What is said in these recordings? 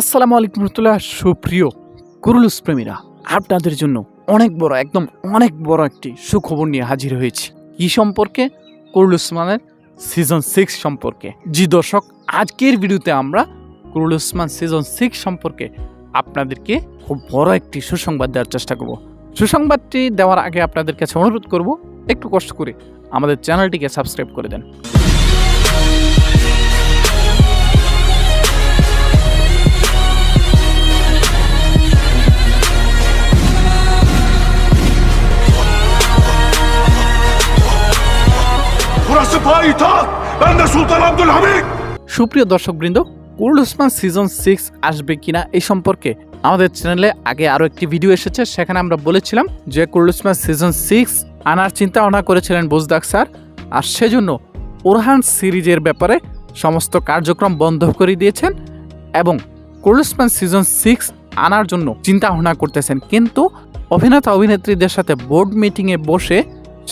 আসসালামু আলাইকুম রহমতুল্লাহ, সুপ্রিয় কুরুলুস প্রেমীরা, আপনাদের জন্য অনেক বড়, একদম অনেক বড় একটি সুখবর নিয়ে হাজির হয়েছি। কি সম্পর্কে? কুরুল উসমানের সিজন সিক্স সম্পর্কে। জি দর্শক, আজকের ভিডিওতে আমরা কুরুল উসমান সিজন সিক্স সম্পর্কে আপনাদেরকে খুব বড় একটি সুসংবাদ দেওয়ার চেষ্টা করব। সুসংবাদটি দেওয়ার আগে আপনাদের কাছে অনুরোধ করব, একটু কষ্ট করে আমাদের চ্যানেলটিকে সাবস্ক্রাইব করে দেন। Abdülhamit. সুপ্রিয় দর্শকবৃন্দ কুরুল উসমান সিজন সিক্স আসবে কিনা এই সম্পর্কে আমাদের চ্যানেলে আগে আরও একটি ভিডিও এসেছে, সেখানে আমরা বলেছিলাম যে কুরুল উসমান সিজন সিক্স আনার চিন্তা ভাবনা করেছিলেন বুজদাক স্যার, আর সেজন্য ওরহান সিরিজের ব্যাপারে সমস্ত কার্যক্রম বন্ধ করে দিয়েছেন এবং কুরুল উসমান সিজন সিক্স আনার জন্য চিন্তা ভাবনা করতেছেন কিন্তু অভিনেতা অভিনেত্রীদের সাথে বোর্ড মিটিংয়ে বসে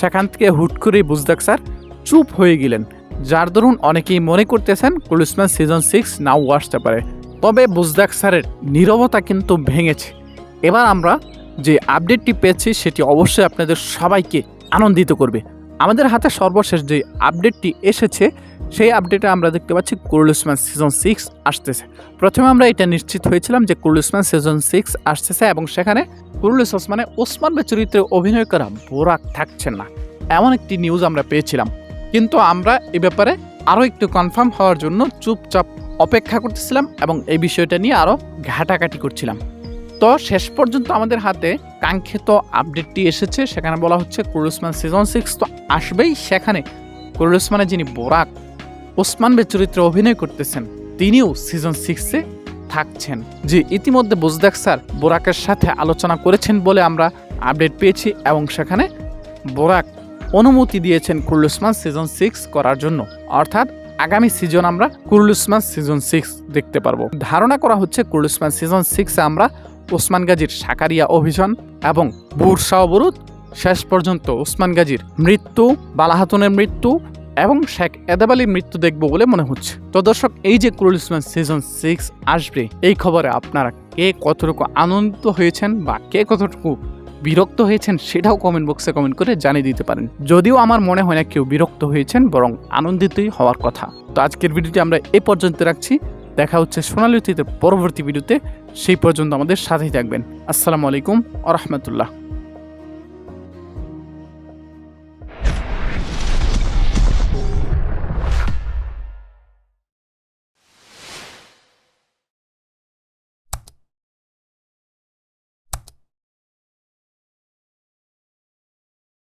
সেখান থেকে হুট করেই বুজদাক স্যার চুপ হয়ে গেলেন। যার দরুন অনেকেই মনে করতেছেন কুলুসম্যান সিজন সিক্স নাও আসতে পারে। তবে বুজদাক স্যারের নীরবতা কিন্তু ভেঙেছে। এবার আমরা যে আপডেটটি পেয়েছি সেটি অবশ্যই আপনাদের সবাইকে আনন্দিত করবে। আমাদের হাতে সর্বশেষ যে আপডেটটি এসেছে, সেই আপডেটে আমরা দেখতে পাচ্ছি কুরুল উসমান সিজন সিক্স আসতেছে। প্রথমে আমরা এটা নিশ্চিত হয়েছিলাম যে কুরুল উসমান সিজন সিক্স আসতেছে এবং সেখানে কুরুল ওসমানে ওসমান চরিত্রে অভিনয় করা বোরাক থাকছেন না। এমন একটি নিউজ আমরা পেয়েছিলাম। কিন্তু আমরা এ ব্যাপারে আরও একটু কনফার্ম হওয়ার জন্য চুপচাপ অপেক্ষা করতেছিলাম এবং এই বিষয়টা নিয়ে আরও ঘাটাঘাটি করছিলাম। তো শেষ পর্যন্ত আমাদের হাতে কাঙ্ক্ষিত আপডেটটি এসেছে, সেখানে বলা হচ্ছে কুরুসমান সিজন সিক্স তো আসবেই। সেখানে কুরুল উসমানের যিনি বোরাক ওসমান বে চরিত্রে অভিনয় করতেছেন, তিনিও সিজন সিক্সে থাকছেন। যে ইতিমধ্যে বুজদাক স্যার বোরাকের সাথে আলোচনা করেছেন বলে আমরা আপডেট পেয়েছি এবং সেখানে বোরাক অনুমতি দিয়েছেন কুরুল উসমান সিজন সিক্স করার জন্য। অর্থাৎ আগামী সিজন আমরা কুরুল উসমান সিজন সিক্স দেখতে পারব। ধারণা করা হচ্ছে কুরুল উসমান সিজন সিক্সে আমরা ওসমান গাজীর সাকারিয়া অভিযান এবং বুরসা অবরোধ শেষ পর্যন্ত ওসমান গাজীর মৃত্যু, বালাহাতুনের মৃত্যু এবং শেখ এদাব আলীর মৃত্যু দেখব বলে মনে হচ্ছে। তো দর্শক, এই যে কুরুল উসমান সিজন সিক্স আসবে, এই খবরে আপনারা কে কতটুকু আনন্দিত হয়েছেন বা কে কতটুকু বিরক্ত হয়েছেন সেটাও কমেন্ট বক্সে কমেন্ট করে জানিয়ে দিতে পারেন। যদিও আমার মনে হয় না কেউ বিরক্ত হয়েছেন, বরং আনন্দিতই হওয়ার কথা। তো আজকের ভিডিওটি আমরা এ পর্যন্ত রাখছি। দেখা হচ্ছে সোনালী অতীতের পরবর্তী ভিডিওতে। সেই পর্যন্ত আমাদের সাথেই থাকবেন। আসসালামু আলাইকুম আ রহমতুল্লাহ।